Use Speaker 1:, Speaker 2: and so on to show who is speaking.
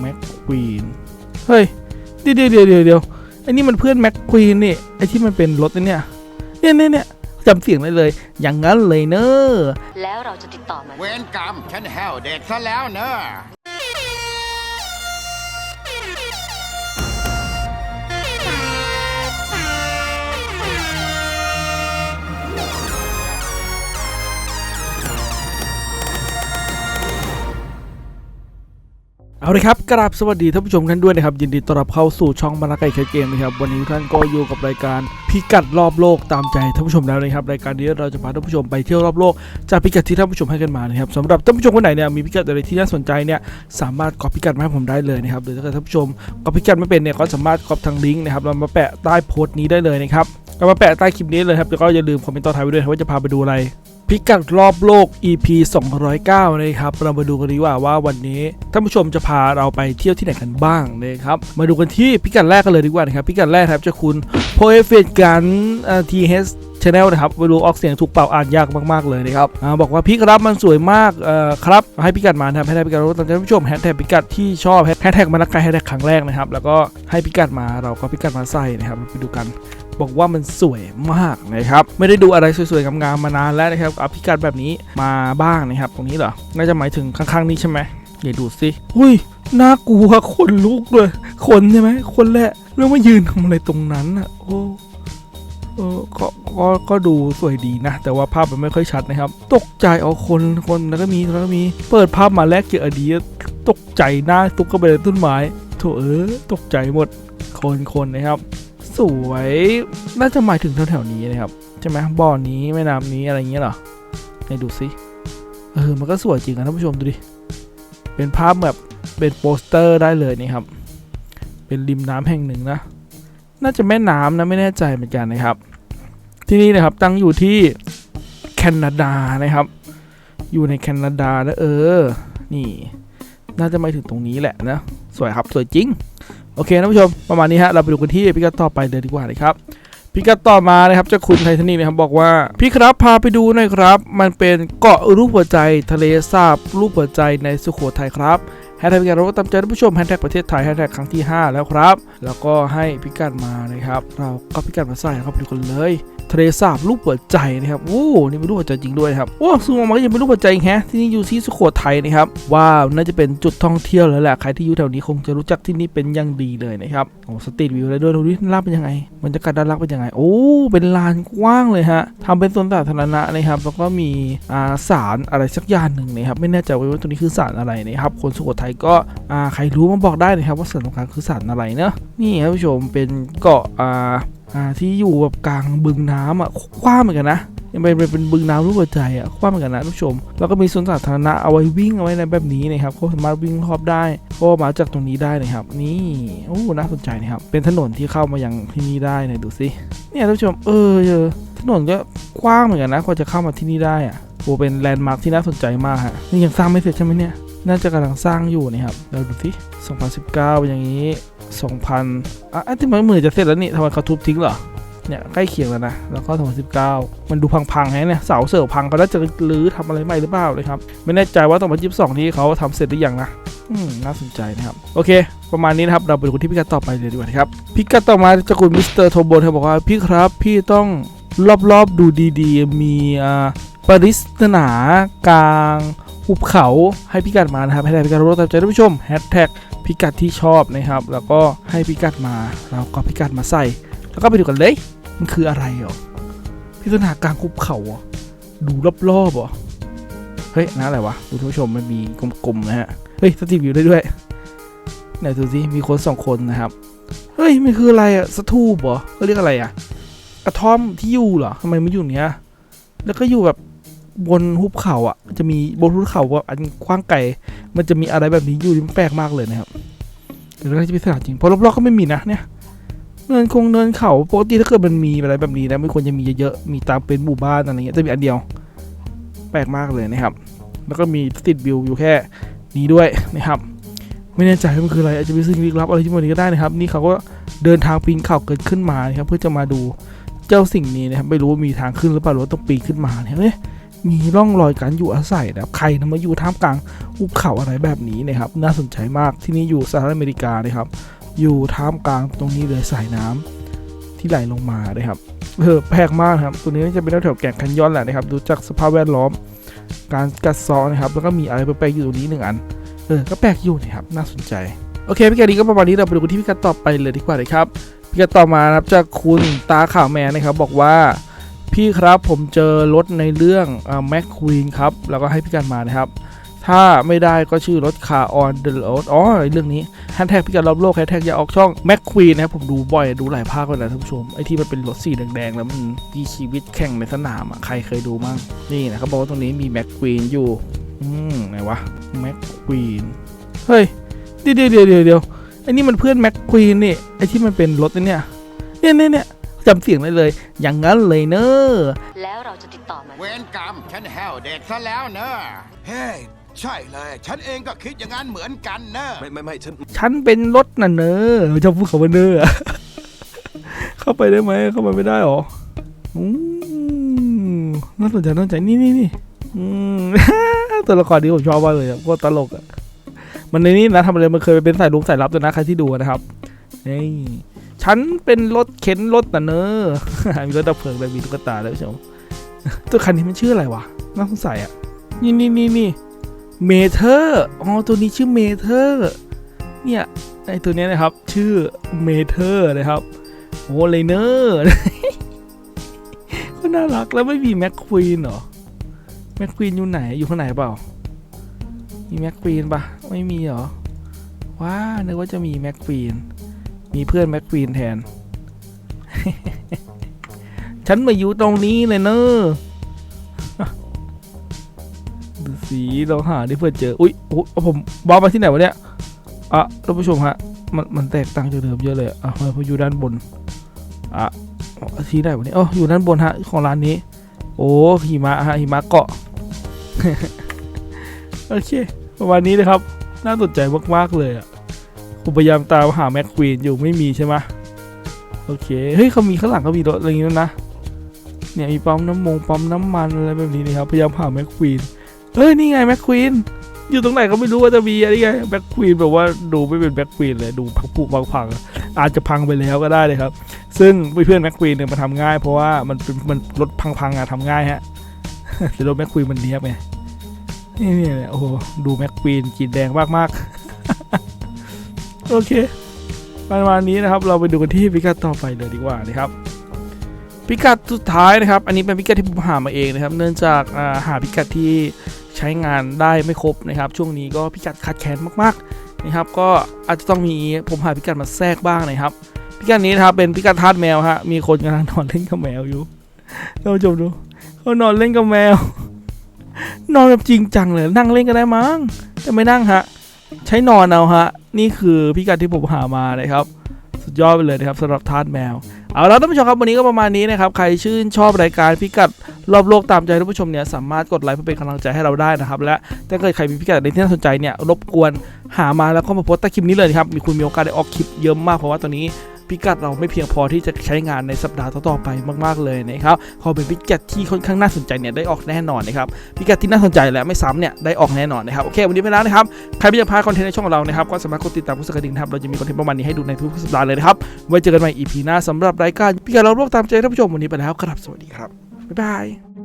Speaker 1: แม็กควีนเฮ้ยเดี๋ยวเดี๋ยวเดี๋ยวเดี๋ยวเดี๋ยวไอ้นี่มันเพื่อนแม็กควีนนี่ไอ้ที่มันเป็นรถไอ้เนี่ยเนี่ยเนี่ยเนี่ยจำเสียงได้เลย อย่างนั้นเลยเนอะ
Speaker 2: แล้วเราจะติดต่อมัน
Speaker 3: เวรกรรมฉันแห้วเด็กซะแล้วเนอะ
Speaker 1: เอาเลยครับ กราบสวัสดีท่านผู้ชมกันด้วยนะครับ ยินดีต้อนรับเข้าสู่ช่องมานาไก่แคเกมนะครับ วันนี้ท่านก็อยู่กับรายการพิกัดรอบโลกตามใจท่านผู้ชมแล้วนะครับรายการนี้เราจะพาท่านผู้ชมไปเที่ยวรอบโลกจากพิกัดที่ท่านผู้ชมให้กันมานะครับสำหรับท่านผู้ชมคนไหนเนี่ยมีพิกัดอะไรที่น่าสนใจเนี่ยสามารถก๊อปพิกัดมาให้ผมได้เลยนะครับหรือถ้าเกิดท่านผู้ชมก๊อปพิกัดไม่เป็นเนี่ยก็สามารถก๊อปทางลิงก์นะครับเรามาแปะใต้โพสต์นี้ได้เลยนะครับก็มาแปะใต้คลิปนี้เลยครับแล้วก็อย่าลืมคอมเมนต์ต่อท้ายไว้ด้วยว่าจะพาไปดูอะไร พิกัดรอบโลก EP 209 นะครับ เรามาดูกันดีกว่าว่าวันนี้ท่านผู้ชมจะพาเราไปเที่ยวที่ไหนกันบ้างนะครับ มาดูกันที่พิกัดแรกกันเลยดีกว่านะครับ พิกัดแรกครับจะคุณโพเอฟเฟตกันทีเฮสชแนลนะครับไม่รู้ออกเสียงถูกเปล่าอ่านยากมากๆเลยนะครับอบอกว่าพี่ครับมันสวยมากครับให้พิกัดมานะครับให้ได้พิกัดตามใจท่านผู้ชมแฮชแท็กพิกัดที่ชอบแฮชแท็กมานักไกลแฮชแท็กครั้งแรกนะครับแล้วก็ให้พิกัดมาเราก็พิกัดมาใส่นะครับไปดูกัน บอกว่ามันสวยมากนะครับ ไม่ได้ดูอะไรสวยๆงามๆมานานแล้วนะครับเอาพิกัดแบบนี้มาบ้างนะครับ ตรงนี้เหรอ น่าจะหมายถึงข้างๆนี้ใช่ไหมเดี๋ยวดูสิอุ้ยน่ากลัวคนลุกเลยคนใช่ไหมคนแหละแล้วมายืนทำอะไรตรงนั้นอะโอ้เออก็ก็ก็ดูสวยดีนะ แต่ว่าภาพมันไม่ค่อยชัดนะครับ ตกใจเอาคนคนแล้วก็มีแล้วก็มีเปิดภาพมาแรกเจออดีตกใจหน้าตุกเข้าไปในต้นไม้โถเออตกใจหมดคนคนนะครับ สวยน่าจะหมายถึงแถวๆนี้นะครับ ใช่ไหมบ่อนี้แม่น้ำนี้อะไรอย่างเงี้ยหรอไหนดูสิเออมันก็สวยจริงนะท่านผู้ชมดูดิเป็นภาพแบบเป็นโปสเตอร์ได้เลยนี่ครับ เป็นริมน้ำแห่งหนึ่งนะ น่าจะแม่น้ำนะไม่แน่ใจเหมือนกันนะครับ ที่นี่นะครับตั้งอยู่ที่แคนาดานะครับ อยู่ในแคนาดานะเออ นี่ น่าจะหมายถึงตรงนี้แหละนะ สวยครับสวยจริง โอเคท่านผู้ชมประมาณนี้ฮะเราไปดูกันที่พิกัดต่อไปเลยดีกว่านะครับพิกัดต่อมานะครับเจ้าคุณไททานิกนะครับบอกว่าพี่ครับพาไปดูหน่อยครับ มันเป็นเกาะรูปหัวใจทะเลสาบรูปหัวใจในสุโขทัยครับแฮชแท็กพิกัดเราตามใจท่านผู้ชมแฮชแท็กประเทศไทยแฮชแท็กครั้งที่ 5 แล้วครับ แล้วก็ให้พิกัดมานะครับ เราก็พิกัดมาใส่ครับไปดูกันเลย ทะเลสาบรูปหัวใจนะครับโอ้นี่เป็นรูปหัวใจจริงด้วยครับโอ้ซูมออกมาก็ยังเป็นรูปหัวใจอีกแฮะที่นี่อยู่ที่สุโขทัยนะครับว้าวน่าจะเป็นจุดท่องเที่ยวแล้วแหละใครที่อยู่แถวนี้คงจะรู้จักที่นี่เป็นอย่างดีเลยนะครับโอ้สตรีทวิวเลยด้วยดูดิด้านล่างเป็นยังไงบรรยากาศด้านล่างเป็นยังไง โอ้เป็นลานกว้างเลยฮะทำเป็นสวนสาธารณะนะครับแล้วก็มีอ่าศาลอะไรสักอย่างหนึ่งนะครับไม่แน่ใจว่าตรงนี้คือศาลอะไรนะครับคนสุโขทัยก็อ่าใครรู้มาบอกได้นะครับว่าศาลตรงกลางคือศาลอะไรเนอะนี่ครับผู้ชมเป็นเกาะอ่า อ่าที่อยู่แบบกลางบึงน้ำอะกว้างเหมือนกันนะยังเป็นเป็นบึงน้ำรูปหัวใจอะกว้างเหมือนกันนะท่านผู้ชม แล้วก็มีสวนสาธารณะเอาไว้วิ่งเอาไว้ในแบบนี้นะครับเขาสามารถวิ่งรอบได้ก็มาจากตรงนี้ได้นะครับ นี่โอ้น่าสนใจนะครับเป็นถนนที่เข้ามาอยังที่นี่ได้ไหนดูสิเนี่ยท่านผู้ชมเออเออถนนก็กว้างเหมือนกันนะกว่าจะเข้ามาที่นี่ได้อะโอ้เป็นแลนด์มาร์คที่น่าสนใจมากฮะนี่ยังสร้างไม่เสร็จใช่ไหมเนี่ยน่าจะกำลังสร้างอยู่นะครับเราดูสิ2019เป็นอย่างนี้ 2000อะที่มันหมือนจะเสร็จแล้วนี่ทำไมเขาทุบทิ้งเหรอ เนี่ยใกล้เคียงแล้วนะ แล้วก็2019มันดูพังๆไงเนี่ย เสาเสริมพังเขาน่าจะรื้อทำอะไรใหม่หรือเปล่าเลยครับ ไม่แน่ใจว่า2022ที่เขาทำเสร็จหรือยังนะอืมน่าสนใจนะครับ โอเค ประมาณนี้นะครับ เราไปดูที่พิกัดต่อไปเลยดีกว่าครับ พิกัดต่อมาจากคุณมิสเตอร์โทโบนเขาบอกว่าพี่ครับ พี่ต้องรอบๆดูดีๆ มีอ่าปริศนากลาง หุบเขาให้พิกัดมานะครับให้ได้พิกัดรู้ตามใจท่านผู้ชมแฮชแท็กพิกัดที่ชอบนะครับ แล้วก็ให้พิกัดมาเราก็พิกัดมาใส่ แล้วก็ไปดูกันเลย มันคืออะไรเหรอพิศนากลางหุบเขาเหรอดูรอบๆเหรอเฮ้ยนั่นอะไรวะดูท่านผู้ชมมันมีกลมๆนะฮะเฮ้ยสตรีมอยู่ได้ด้วยไหนดูสิมีคนสองคนนะครับเฮ้ยมันคืออะไรอะสถูปเหรอเขาเรียกอะไรอะกระท่อมที่อยู่เหรอทำไมไมันอยู่เนี้ยแล้วก็อยู่แบบ บนหุบเขาอะจะมีบนหุบเขาว่าอันกว้างไกลมันจะมีอะไรแบบนี้อยู่ที่มันแปลกมากเลยนะครับเดี๋ยวเราจะไปสถานจริงเพราะรอบๆก็ไม่มีนะเนี่ยเนินคงเนินเขาปกติถ้าเกิดมันมีอะไรแบบนี้นะไม่ควรจะมีเยอะๆมีตามเป็นหมู่บ้านอะไรเงี้ยจะมีอันเดียว แปลกมากเลยนะครับ แล้วก็มีตรีทวิวอยู่แค่นี้ด้วยนะครับ ไม่แน่ใจว่ามันคืออะไรอาจจะเป็นสิ่งลึกลับอะไรที่มันนี้ก็ได้นะครับ นี่เขาก็เดินทางปีนเขาเกิดขึ้นมานะครับ เพื่อจะมาดูเจ้าสิ่งนี้นะครับไม่รู้ว่ามีทางขึ้นหรือเปล่าหรือว่าต้องปีนขึ้นมาเนี่ย มีร่องรอยการอยู่อาศัยนะครับใครนะมาอยู่ท่ามกลางภูเขาอะไรแบบนี้นะครับ น่าสนใจมากที่นี่อยู่สหรัฐอเมริกานะครับ อยู่ท่ามกลางตรงนี้เลยสายน้ำที่ไหลลงมานะครับเออแปลกมากครับตัวนี้น่าจะเป็นแถวแก่งแคนยอนแหละนะครับ ดูจากสภาพแวดล้อม การกัดซอนะครับ แล้วก็มีอะไรแปลกๆอยู่ตรงนี้หนึ่งอัน เออ ก็แปลกอยู่นะครับ น่าสนใจ โอเคพี่กัดนี้ก็ประมาณนี้ เราไปดูที่พี่กัดต่อไปเลยดีกว่าเลยครับพี่กัดต่อมานะครับจากคุณตาข่าวแมนนะครับ บอกว่า พี่ครับผมเจอรถในเรื่องแม็กควีนครับ แล้วก็ให้พี่กัดมานะครับ ถ้าไม่ได้ก็ชื่อรถคาออนเดอะรถอ๋อเรื่องนี้แฮชแท็กพี่กัดรอบโลกแฮชแท็กอย่าออกช่องแม็กควีนนะครับผมดูบ่อยดูหลายภาคเลยนะท่านผู้ชมไอที่มันเป็นรถสีแดงๆแล้วมันมีชีวิตแข่งในสนามอะใครเคยดูมั่งนี่นะครับบอกว่าตรงนี้มีแม็กควีนอยู่อืมไหนวะแม็กควีนเฮ้ยเดี๋ยวเดี๋ยวเดี๋ยวเดี๋ยวไอ้นี่มันเพื่อนแม็กควีนนี่ไอ้ที่มันเป็นรถเนี่ยเนี่ยเนี่ยเนี่ย จำเสียงได้เลย อย่างนั้นเลยเนอะ
Speaker 2: แล้วเราจะติดต่อมัน
Speaker 3: เวรกรรมฉันแห้วเด็กซะแล้วเนอะเฮ้ยใช่เลย ฉันเองก็คิดอย่างนั้นเหมือนกันเนอะ
Speaker 4: ไม่ไม่ไม่ฉัน
Speaker 1: ฉันเป็นรถน่ะเนอะจะพูดคำว่าเนอะเข้าไปได้ไหมเข้าไปไม่ได้หรออืมน่าสนใจน่าสนใจนี่นี่นี่อืมตัวละครนี้ผมชอบมากเลยอะโคตรตลกอะมันในนี้นะทำอะไรมันเคยไปเป็นสายลุกสายลับด้วยนะใครที่ดูนะครับนี่ ฉันเป็นรถเข็นรถน่ะเนอะมีรถดับเพลิงเลยมีตุ๊กตาแล้วใช่ไหมตัวคันนี้มันชื่ออะไรวะน่าสงสัยอะ นี่นี่นี่นี่เมเทอร์ อ๋อ ตัวนี้ชื่อเมเทอร์ เนี่ยไอตัวนี้นะครับ ชื่อเมเทอร์นะครับ โอ้เลเนอร์ก็น่ารักแล้วไม่มีแม็กควีนเหรอ แม็กควีนอยู่ไหน อยู่ข้างไหนเปล่า มีแม็กควีนปะไม่มีเหรอ ว้านึกว่าจะมีแม็กควีน มีเพื่อนแม็กควีนแทน ฉันมาอยู่ตรงนี้เลยเนอะสีเราหาที่เพื่อเจอ อุ๊ยอุ๊ยผมบอลมาที่ไหนวะเนี่ยอะท่านผู้ชมฮะ มันมันแตกต่างจากเดิมเยอะเลย อะพราะอยู่ด้านบน อะที่ไหนวะเนี่ยอ๋ออยู่ด้านบนฮะ ของร้านนี้ โอ้หิมะฮะหิมะเกาะ โอเค ประมาณนี้นะครับ น่าสนใจมาก ๆ เลยอะ ผมพยายามตามหาแม็กควีนอยู่ไม่มีใช่ไหมโอเค เฮ้ยเขามีข้างหลังเขามีรถอะไรอย่างงี้ด้วยนะ เนี่ยมีปั๊มน้ำมงปั๊มน้ำมันอะไรแบบนี้นะครับ พยายามหาแม็กควีน เฮ้ยนี่ไงแม็กควีน อยู่ตรงไหนก็ไม่รู้ว่าจะมีอะไรไงแบ็คควีนแบบว่าดูไม่เป็นแบ็คควีนเลยดูพังผุพังพังๆอาจจะพังไปแล้วก็ได้เลยครับ ซึ่งเพื่อนแม็กควีนเนี่ยมันทำง่ายเพราะว่ามันเป็นมันรถพังๆอะทำง่ายฮะแต่รถแม็กควีนมันเนี้ยบไงนี่เนี่ยโอ้โหดูแม็กควีนกรีนแดงมากๆ โอเคประมาณนี้นะครับ เราไปดูกันที่พิกัดต่อไปเลยดีกว่านะครับ พิกัดสุดท้ายนะครับ อันนี้เป็นพิกัดที่ผมหามาเองนะครับ เนื่องจากหาพิกัดที่ใช้งานได้ไม่ครบนะครับ ช่วงนี้ก็พิกัดขาดแคลนมากๆนะครับ ก็อาจจะต้องมีผมหาพิกัดมาแทรกบ้างนะครับ พิกัดนี้นะครับเป็นพิกัดทาสแมวฮะ มีคนกำลังนอนเล่นกับแมวอยู่ท่านผู้ชมดูเขานอนเล่นกับแมว นอนแบบจริงจังเลยนั่งเล่นก็ได้มั้งแต่ไม่นั่งฮะ ใช้นอนเอาฮะ นี่คือพิกัดที่ผมหามาเลยครับ สุดยอดไปเลยนะครับสำหรับทาสแมว เอาแล้วท่านผู้ชมครับวันนี้ก็ประมาณนี้นะครับ ใครชื่นชอบรายการพิกัดรอบโลกตามใจท่านผู้ชมเนี่ยสามารถกดไลค์เพื่อเป็นกำลังใจให้เราได้นะครับ และถ้าเกิดใครมีพิกัดอะไรที่น่าสนใจเนี่ยรบกวนหามาแล้วก็มาโพสต์ใต้คลิปนี้เลยครับมีคุณมีโอกาสได้ออกคลิปเยอะมากเพราะว่าตอนนี้ พิกัดเราไม่เพียงพอที่จะใช้งานในสัปดาห์ต่อๆไปมากๆเลยนะครับขอเป็นพิกัดที่ค่อนข้างน่าสนใจเนี่ยได้ออกแน่นอนนะครับพิกัดที่น่าสนใจและไม่ซ้ำเนี่ยได้ออกแน่นอนนะครับโอเควันนี้ไปแล้วนะครับใครที่จะพลาดคอนเทนต์ในช่องของเรานะครับก็สามารถกดติดตามผู้สกดิ่งนะครับเราจะมีคอนเทนต์ประมาณนี้ให้ดูในทุกสัปดาห์เลยนะครับไว้เจอกันใหม่ EP หน้าสำหรับรายการพิการเราโลกตามใจท่านผู้ชมวันนี้ไปแล้วครับสวัสดีครับบ๊ายบาย